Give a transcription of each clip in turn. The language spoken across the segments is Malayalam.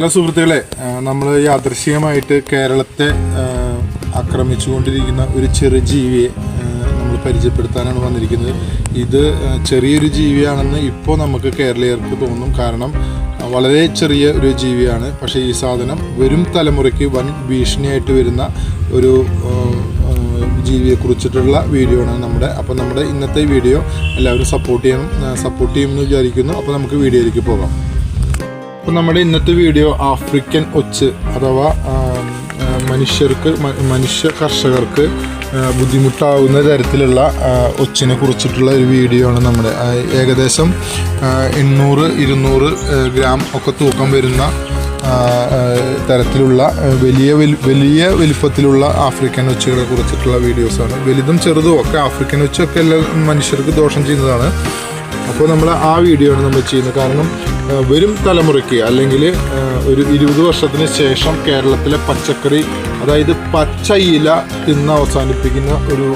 ഹലോ സുഹൃത്തുക്കളെ നമ്മൾ യാദൃശ്യമായിട്ട് കേരളത്തെ ആക്രമിച്ചുകൊണ്ടിരിക്കുന്ന ഒരു ചെറു ജീവിയെ നമ്മൾ പരിചയപ്പെടുത്താനാണ് വന്നിരിക്കുന്നത്. ഇത് ചെറിയൊരു ജീവിയാണെന്ന് ഇപ്പോൾ നമുക്ക് കേരളീയർക്ക് തോന്നും. കാരണം വളരെ ചെറിയ ഒരു ജീവിയാണ്. പക്ഷേ ഈ സാധനം വരും തലമുറയ്ക്ക് വൻ ഭീഷണിയായിട്ട് വരുന്ന ഒരു ജീവിയെ കുറിച്ചിട്ടുള്ള വീഡിയോ ആണ് നമ്മുടെ. അപ്പോൾ നമ്മുടെ ഇന്നത്തെ വീഡിയോ എല്ലാവരും സപ്പോർട്ട് ചെയ്യണം സപ്പോർട്ട് ചെയ്യുമെന്ന് വിചാരിക്കുന്നു. അപ്പോൾ നമുക്ക് വീഡിയോയിലേക്ക് പോകാം. അപ്പോൾ നമ്മുടെ ഇന്നത്തെ വീഡിയോ ആഫ്രിക്കൻ ഒച്ച് അഥവാ മനുഷ്യർക്ക് മനുഷ്യ കർഷകർക്ക് ബുദ്ധിമുട്ടാവുന്ന തരത്തിലുള്ള ഒച്ചിനെ കുറിച്ചിട്ടുള്ള ഒരു വീഡിയോ ആണ് നമ്മുടെ ഏകദേശം എണ്ണൂറ് ഇരുന്നൂറ് ഗ്രാം ഒക്കെ തൂക്കം വരുന്ന തരത്തിലുള്ള വലിയ വലിയ വലിപ്പത്തിലുള്ള ആഫ്രിക്കൻ ഒച്ചുകളെ കുറിച്ചിട്ടുള്ള വീഡിയോസാണ്. വലുതും ചെറുതും ഒക്കെ ആഫ്രിക്കൻ ഒച്ചൊക്കെ എല്ലാ മനുഷ്യർക്ക് ദോഷം ചെയ്യുന്നതാണ്. അപ്പോൾ നമ്മൾ ആ വീഡിയോ ആണ് നമ്മൾ ചെയ്യുന്നത്. കാരണം വരും തലമുറയ്ക്ക് അല്ലെങ്കിൽ ഒരു ഇരുപത് വർഷത്തിന് ശേഷം കേരളത്തിലെ പച്ചക്കറി അതായത് പച്ച ഇല തിന്ന് അവസാനിപ്പിക്കുന്ന ഒരു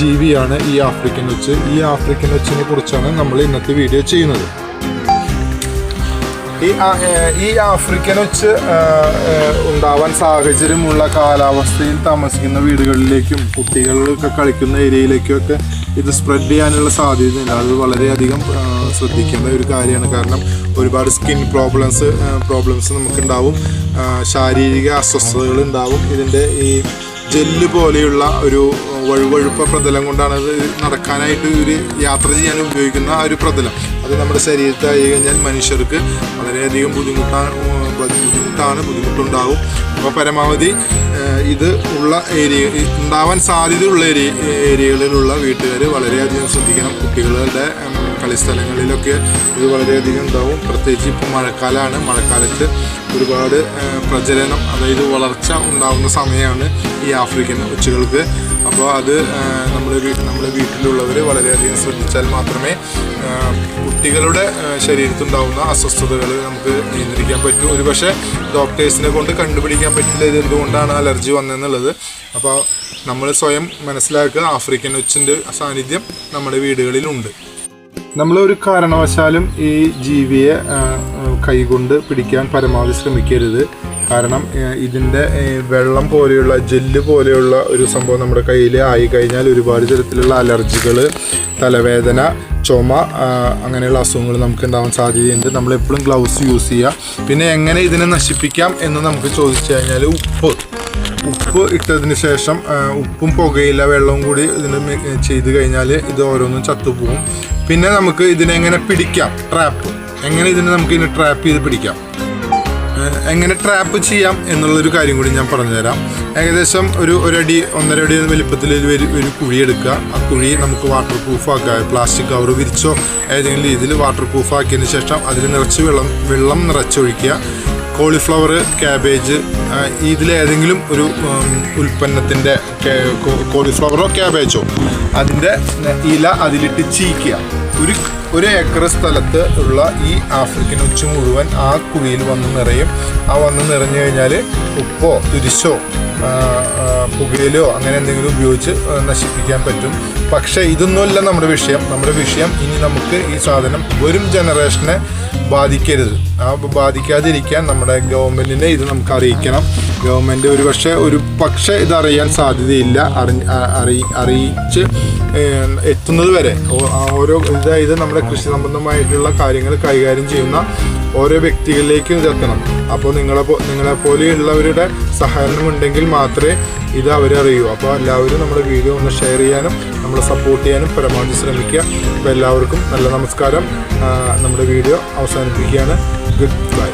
ജീവിയാണ് ഈ ആഫ്രിക്കൻ വെച്ച് ഈ ആഫ്രിക്കൻ വെച്ചിനെ കുറിച്ചാണ് നമ്മൾ ഇന്നത്തെ വീഡിയോ ചെയ്യുന്നത്. ഈ ഈ ആഫ്രിക്കൻ വെച്ച് ഉണ്ടാവാൻ സാഹചര്യമുള്ള കാലാവസ്ഥയിൽ താമസിക്കുന്ന വീടുകളിലേക്കും കുട്ടികളൊക്കെ കളിക്കുന്ന ഏരിയയിലേക്കും ഒക്കെ ഇത് സ്പ്രെഡ് ചെയ്യാനുള്ള സാധ്യതയുണ്ട് അത് വളരെയധികം ശ്രദ്ധിക്കേണ്ട ഒരു കാര്യമാണ്. കാരണം ഒരുപാട് സ്കിൻ പ്രോബ്ലംസ് പ്രോബ്ലംസ് നമുക്കുണ്ടാവും. ശാരീരിക അസ്വസ്ഥതകൾ ഉണ്ടാവും ഇതിന്റെ ഈ ജെല്ല് പോലെയുള്ള ഒരു വഴുവഴുപ്പ പ്രതലം കൊണ്ടാണ് അത് നടക്കാനായിട്ട് ഒരു യാത്ര ചെയ്യാൻ ഉപയോഗിക്കുന്ന ആ ഒരു പ്രതലം. അത് നമ്മുടെ ശരീരത്തായി കഴിഞ്ഞാൽ മനുഷ്യർക്ക് വളരെയധികം ബുദ്ധിമുട്ടാണ് ബുദ്ധിമുട്ടാണ് ബുദ്ധിമുട്ടുണ്ടാകും അപ്പോൾ പരമാവധി ഇത് ഉള്ള ഏരിയ ഉണ്ടാവാൻ സാധ്യതയുള്ള ഏരിയ ഏരിയകളിലുള്ള വീട്ടുകാർ വളരെയധികം ശ്രദ്ധിക്കണം. കുട്ടികളുടെ കളിസ്ഥലങ്ങളിലൊക്കെ ഇത് വളരെയധികം ഉണ്ടാവും. പ്രത്യേകിച്ച് ഇപ്പോൾ മഴക്കാലമാണ് മഴക്കാലത്ത് ഒരുപാട് പ്രചരണം അതായത് വളർച്ച ഉണ്ടാകുന്ന സമയമാണ് ഈ ആഫ്രിക്കൻ ഉച്ചകൾക്ക് അപ്പോൾ അത് നമ്മൾ നമ്മുടെ വീട്ടിലുള്ളവർ വളരെയധികം ശ്രദ്ധിച്ചാൽ മാത്രമേ കുട്ടികളുടെ ശരീരത്തുണ്ടാവുന്ന അസ്വസ്ഥതകൾ നമുക്ക് നിയന്ത്രിക്കാൻ പറ്റൂ. ഒരുപക്ഷെ ഡോക്ടേഴ്സിനെ കൊണ്ട് കണ്ടുപിടിക്കാൻ പറ്റില്ല ഇത് എന്തുകൊണ്ടാണ് അലർജി വന്നതെന്നുള്ളത്. അപ്പോൾ നമ്മൾ സ്വയം മനസ്സിലാക്കുക ആഫ്രിക്കൻ ഉച്ചിന്റെ സാന്നിധ്യം നമ്മുടെ വീടുകളിലുണ്ട്. നമ്മളൊരു ഒരു കാരണവശാലും ഈ ജീവിയെ കൈകൊണ്ട് പിടിക്കാൻ പരമാവധി ശ്രമിക്കരുത്. കാരണം ഇതിന്റെ വെള്ളം പോലെയുള്ള ജെല്ല് പോലെയുള്ള ഒരു സംഭവം നമ്മുടെ കയ്യിൽ ആയി കഴിഞ്ഞാൽ ഒരുപാട് തരത്തിലുള്ള അലർജികൾ തലവേദന ചുമ അങ്ങനെയുള്ള അസുഖങ്ങൾ നമുക്ക് ഉണ്ടാവാൻ സാധ്യതയുണ്ട്. നമ്മൾ എപ്പോഴും ഗ്ലൗസ് യൂസ് ചെയ്യുക. പിന്നെ എങ്ങനെ ഇതിനെ നശിപ്പിക്കാം എന്ന് നമുക്ക് ചോദിച്ചു കഴിഞ്ഞാൽ ഉപ്പ്. ഉപ്പ് ഇട്ടതിന് ശേഷം ഉപ്പും പുകയില്ല വെള്ളവും കൂടി ഇതിന് ചെയ്ത് കഴിഞ്ഞാൽ ഇത് ഓരോന്നും ചത്തുപോകും. പിന്നെ നമുക്ക് ഇതിനെങ്ങനെ പിടിക്കാം? ട്രാപ്പ്. എങ്ങനെ ഇതിനെ നമുക്ക് ഇതിനെ ട്രാപ്പ് ചെയ്ത് പിടിക്കാം? എങ്ങനെ ട്രാപ്പ് ചെയ്യാം എന്നുള്ളൊരു കാര്യം കൂടി ഞാൻ പറഞ്ഞുതരാം. ഏകദേശം ഒരു ഒരടി ഒന്നര അടി വലിപ്പത്തിൽ ഒരു ഒരു- കുഴി എടുക്കുക. ആ കുഴി നമുക്ക് വാട്ടർ പ്രൂഫ് ആക്കുക. പ്ലാസ്റ്റിക് കവർ വിരിച്ചോ ഏതെങ്കിലും രീതിയിൽ വാട്ടർ പ്രൂഫ് ആക്കിയതിന് ശേഷം അതിൽ നിറച്ച് വെള്ളം വെള്ളം നിറച്ചൊഴിക്കുക. കോളിഫ്ലവർ ക്യാബേജ് ഇതിലേതെങ്കിലും ഒരു ഉൽപ്പന്നത്തിന്റെ കോളിഫ്ലവറോ ക്യാബേജോ അതിന്റെ ഇല അതിലിട്ട് ചീക്കുക ഒരു ഒരു ഏക്കർ സ്ഥലത്ത് ഉള്ള ഈ ആഫ്രിക്കൻ ഉച്ച മുഴുവൻ ആ കുഴിയിൽ വന്ന് നിറയും. ആ വന്ന് നിറഞ്ഞു കഴിഞ്ഞാൽ ഉപ്പോ തുരിശോ പുകയിലോ അങ്ങനെ എന്തെങ്കിലും ഉപയോഗിച്ച് നശിപ്പിക്കാൻ പറ്റും. പക്ഷേ ഇതൊന്നുമല്ല നമ്മുടെ വിഷയം. നമ്മുടെ വിഷയം ഇനി നമുക്ക് ഈ സാധനം വരും ജനറേഷനെ ബാധിക്കരുത്. ആ ബാധിക്കാതിരിക്കാൻ നമ്മുടെ ഗവൺമെന്റിനെ ഇത് നമുക്ക് അറിയിക്കണം. ഗവൺമെന്റ് ഒരു പക്ഷേ ഒരു പക്ഷേ ഇത് അറിയാൻ സാധ്യതയില്ല അറി അറി അറിയിച്ച് എത്തുന്നത് വരെ. ഓരോ ഇതായത് നമ്മുടെ കൃഷി സംബന്ധമായിട്ടുള്ള കാര്യങ്ങൾ കൈകാര്യം ചെയ്യുന്ന ഓരോ വ്യക്തികളിലേക്കും ഇതെത്തണം. അപ്പോൾ നിങ്ങളെ പോ- നിങ്ങളെ പോലെയുള്ളവരുടെ സഹകരണം ഉണ്ടെങ്കിൽ മാത്രമേ ഇത് അവരറിയൂ അപ്പോൾ എല്ലാവരും നമ്മുടെ വീഡിയോ ഒന്ന് ഷെയർ ചെയ്യാനും നമ്മളെ സപ്പോർട്ട് ചെയ്യാനും പരമാവധി ശ്രമിക്കുക. അപ്പോൾ എല്ലാവർക്കും നല്ല നമസ്കാരം. നമ്മുടെ വീഡിയോ അവസാനിപ്പിക്കുകയാണ്. Good bye